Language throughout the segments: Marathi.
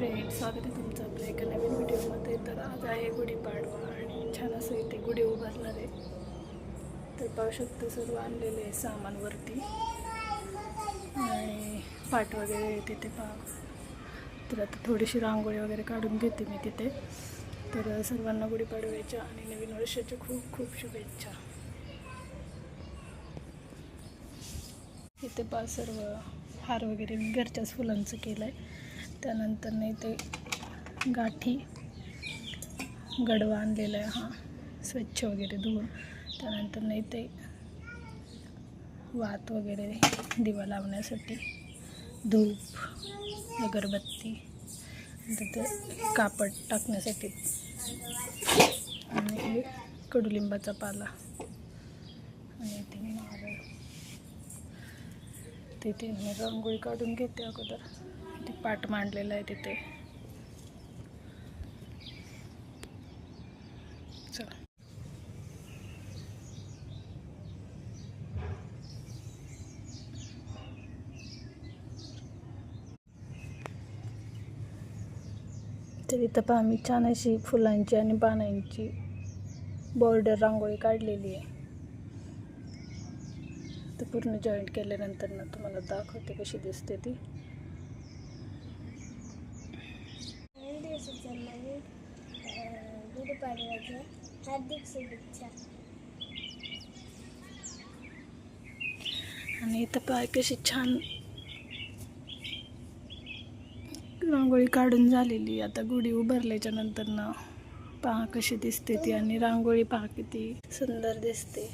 फ्रेंड स्वागत आहे तुमचं आपल्या एका नवीन व्हिडिओमध्ये. तर आज आहे गुढीपाडवा आणि छान असं इथे गुढी उभारणार आहे. तर पाहू शकतो सर्व आणलेले आहे सामानवरती. आणि पाट वगैरे आहे तिथे पहा. तर आता थोडीशी रांगोळी वगैरे काढून घेते मी तिथे. तर सर्वांना गुढीपाडव्याच्या आणि नवीन वर्षाच्या खूप खूप शुभेच्छा. इथे पहा सर्व हार वगैरे मी घरच्याच फुलांचं केलं आहे त्यानंतर नाही ते गाठी गडवा आणलेला आहे हा स्वच्छ वगैरे धुवून. त्यानंतर नाही ते वात वगैरे दिवा लावण्यासाठी धूप अगरबत्ती नंतर ते कापड टाकण्यासाठी आणि कडुलिंबाचा पाला. आणि इथे नारळ तिथे मी रांगोळी काढून घेते अगोदर. ते पाट मांडलेलं आहे तिथे. चला. तर इथं पहा मी छान अशी फुलांची आणि पानांची बॉर्डर रांगोळी काढलेली आहे. तर पूर्ण जॉईंट केल्यानंतर ना तुम्हाला दाखवते कशी दिसते ती नवीन दिवसाच्या नवीन गुढीपाडव्याच्या हार्दिक शुभेच्छा. आणि इथं पाय कशी छान रांगोळी काढून झालेली आता गुढी उभारल्याच्या नंतर ना पहा कशी दिसते ती आणि रांगोळी पहा किती सुंदर दिसते.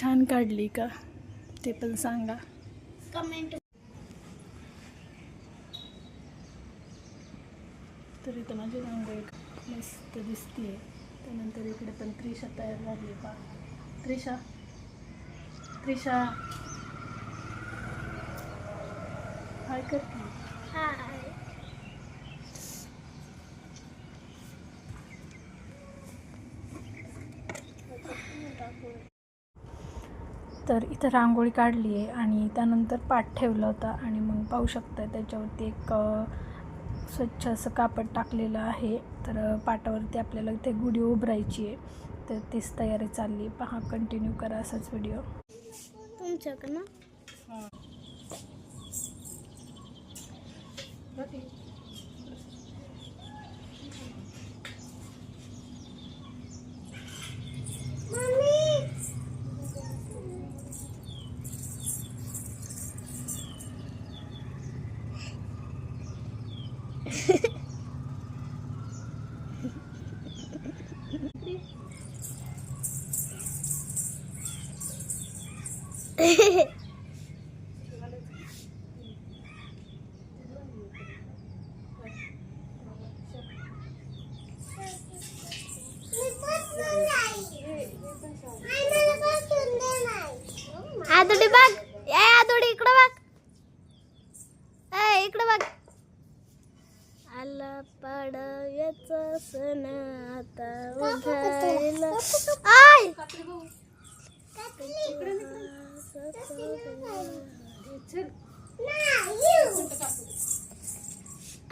छान काढली का? ते पण सांगा. कमेंट तर इथं माझी रांगोळी मस्त दिसते त्यानंतर इकडे पण त्रिशा तयार झाली पहा. त्रिशा. त्रिशा. हाय कर की. हाय. तर इथं रांगोळी काढली आहे आणि त्यानंतर पाठ ठेवला होता आणि मग पाहू शकता त्याच्यावरती एक स्वच्छ असं कापड टाकलेलं आहे. तर पाटावरती आपल्याला ते गुढी उभरायची आहे. तर तीच तयारी चालली आहे. पहा कंटिन्यू करा असाच व्हिडिओ तुमच्याकडं आदोडी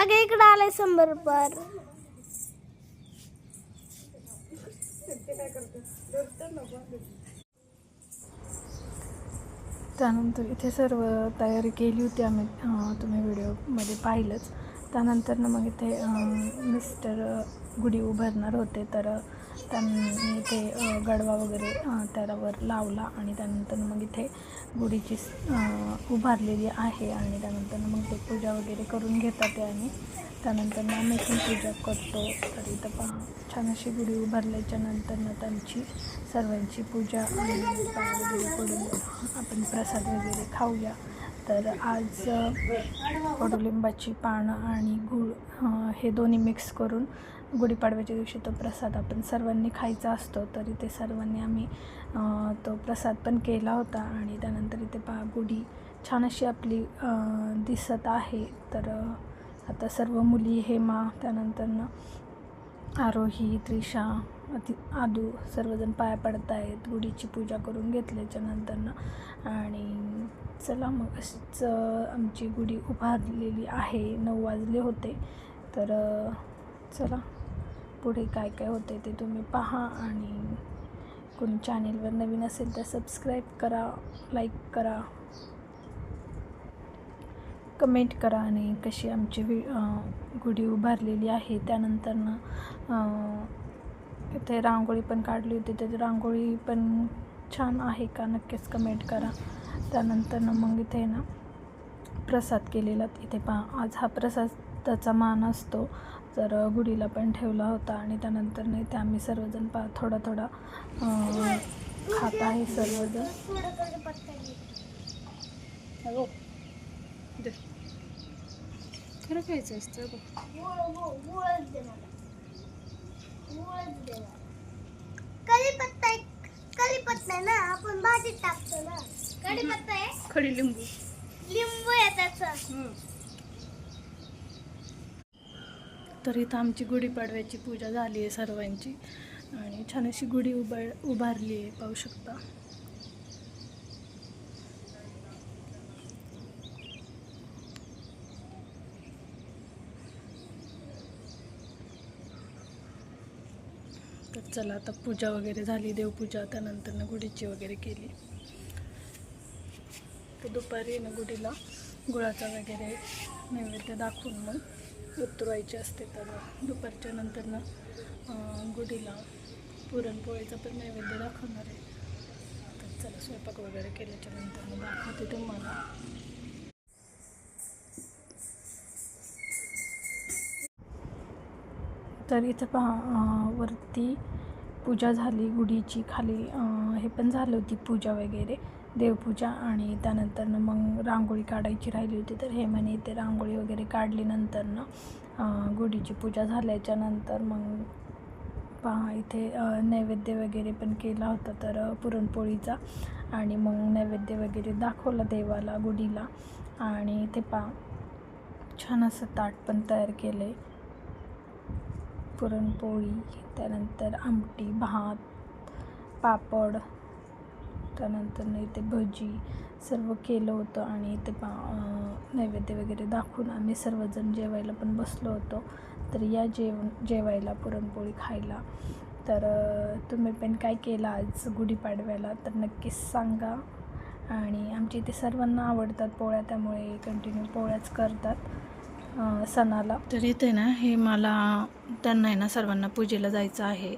अगे इकडं आलाय शंभर रुपये त्यानंतर इथे सर्व तयारी केली होती आम्ही तुम्ही व्हिडिओमध्ये पाहिलंच. त्यानंतर ना मग इथे मिस्टर गुढी उभारणार होते. तर त्यांनी इथे गडवा वगैरे त्यावर लावला आणि त्यानंतर मग इथे गुढीची उभारलेली आहे आणि त्यानंतर मग ते पूजा वगैरे करून घेतात आणि त्यानंतर मग आम्ही पण पूजा करतो. तर इथं पहा छान अशी गुढी उभारल्याच्या नंतर ना त्यांची सर्वांची पूजा आणि वगैरे करून आपण प्रसाद वगैरे खाऊया. तर आज कडुलिंबाची पानं आणि गुळ हे दोन्ही मिक्स करून गुढीपाडव्याच्या दिवशी तो प्रसाद आपण सर्वांनी खायचा असतो. तर इथे सर्वांनी आम्ही तो प्रसाद पण केला होता आणि त्यानंतर इथे पा गुढी छान अशी आपली दिसत आहे. तर आता सर्व मुली हेमा त्यानंतर आरोही त्रिशा अति आदू सर्वजण पाया पडत आहेत गुढीची पूजा करून घेतल्याच्या नंतरनं आणि चला मग अशीच आमची गुढी उभारलेली आहे. नऊ वाजले होते. तर चला पुढे काय काय होते ते तुम्ही पहा आणि कोणी चॅनेलवर नवीन असेल तर सबस्क्राईब करा लाईक करा कमेंट करा आणि कशी आमची वि गुढी उभारलेली आहे. त्यानंतरनं इथे रांगोळी पण काढली होती. त्याची रांगोळी पण छान आहे का नक्कीच कमेंट करा. त्यानंतरनं मग इथे ना प्रसाद केलेला इथे पहा. आज हा प्रसादाचा मान असतो. तर गुढीला पण ठेवला होता आणि त्यानंतर नाही ते आम्ही सर्वजण पा थोडा थोडा खात आहे सर्वजण. खरं खायचं असतं गुळ गुळ गुळच दे मला गुळच दे मला कढीपत्ता आहे कढीपत्ता आहे ना आपण भाजीत टाकतो ना. कढीपत्ता आहे? खडी लिंबू. लिंबू आहे त्याचं. तर इथं आमची गुढीपाडव्याची पूजा झाली आहे सर्वांची. आणि छान अशी गुढी उभा उभारली आहे पाहू शकता तर चला आता पूजा वगैरे झाली देवपूजा त्यानंतर गुढीची वगैरे केली. तर दुपारी ना गुढीला गुळाचा वगैरे नैवेद्य दाखवून मग उतरवायचे असते. तर दुपारच्या नंतरनं अं, गुढीला पुरणपोळीचा पण नैवेद्य दाखवणार आहे. तर चला स्वयंपाक वगैरे केल्याच्यानंतर दाखवते तुम्हाला. तर इथं पहा वरती पूजा झाली गुढीची खाली हे पण झालं होती पूजा वगैरे देवपूजा आणि त्यानंतरनं मग रांगोळी काढायची राहिली होती. तर हे म्हणे ते रांगोळी वगैरे काढली नंतरनं गुढीची पूजा झाल्याच्यानंतर मग पहा इथे नैवेद्य वगैरे पण केला होता तर पुरणपोळीचा आणि मग नैवेद्य वगैरे दाखवला देवाला गुढीला आणि ते पहा छान असं ताट पण तयार केलं आहे पुरणपोळी त्यानंतर आमटी भात पापड त्यानंतर इथे भजी सर्व केलं होतं आणि इथे पा नैवेद्य वगैरे दाखवून आम्ही सर्वजण जेवायला पण बसलो होतो. तर या जेव जेवायला पुरणपोळी खायला. तर तुम्ही पण काय केलं आज गुढीपाडव्याला? तर नक्कीच सांगा. आणि आमच्या इथे सर्वांना आवडतात पोळ्या त्यामुळे कंटिन्यू पोळ्याच करतात. सणाला. तर इथे ना हे मला त्यांना आहे ना सर्वांना पूजेला जायचं आहे.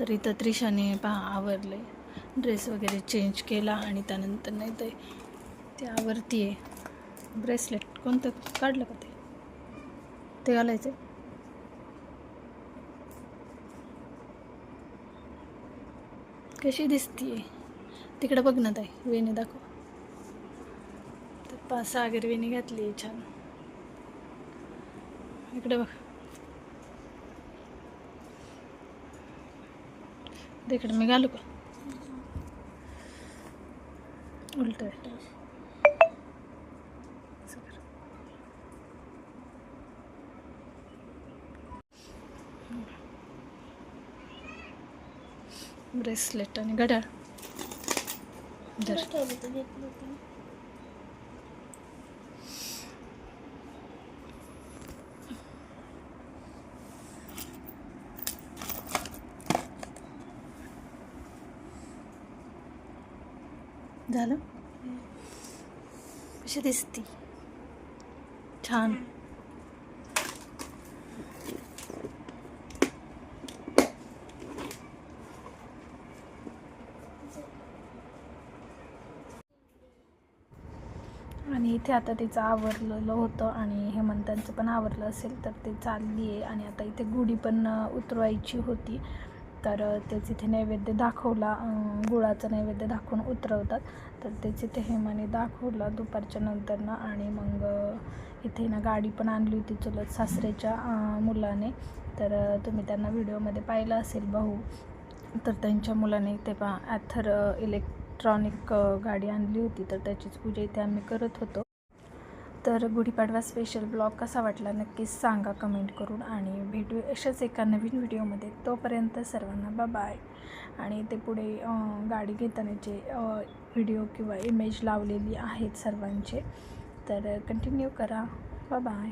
तर इथं त्रिशाने पहा आवरले. ड्रेस वगैरे चेंज केला आणि त्यानंतर नाही ते ते आवरती आहे ब्रेसलेट कोणतं काढलं का ते? ते घालायचं कशी दिसतीये? तिकडं बघ ना ताई वेणी दाखव. तर पाच सहा वगैरे वेणी घातली आहे छान. इकडे बघ. तिकडे मी घालू का? उलट आहे. ब्रेसलेट आणि घड्याळ धर ठेवलं तर घेतलं होतं. झालं? कशी दिसती. छान. आणि इथे आता तिचं आवरलेलं होतं आणि हेमंतांचं पण आवरलं असेल तर ते चालली आहे. आणि आता इथे गुढी पण उतरवायची होती. तर अं, तेच इथे नैवेद्य दाखवला गुळाचं नैवेद्य दाखवून उतरवतात. तर त्याचे ते हेमाने दाखवला दुपारच्या नंतरनं आणि मग इथे ना गाडी पण आणली होती चुलत सासरेच्या मुलाने. तर तुम्ही त्यांना व्हिडिओमध्ये पाहिलं असेल भाऊ. तर त्यांच्या मुलाने ते पा ॲथर इलेक्ट्रॉनिक गाडी आणली होती. तर त्याचीच पूजा इथे आम्ही करत होतो. तर गुढीपाडवा स्पेशल ब्लॉग कसा वाटला नक्कीच सांगा कमेंट करून आणि भेटू अशाच एका नवीन व्हिडिओमध्ये तोपर्यंत सर्वांना बाय आणि ते पुढे गाडी घेताना जे व्हिडिओ किंवा इमेज लावलेली आहेत सर्वांचे तर कंटिन्यू करा. बाय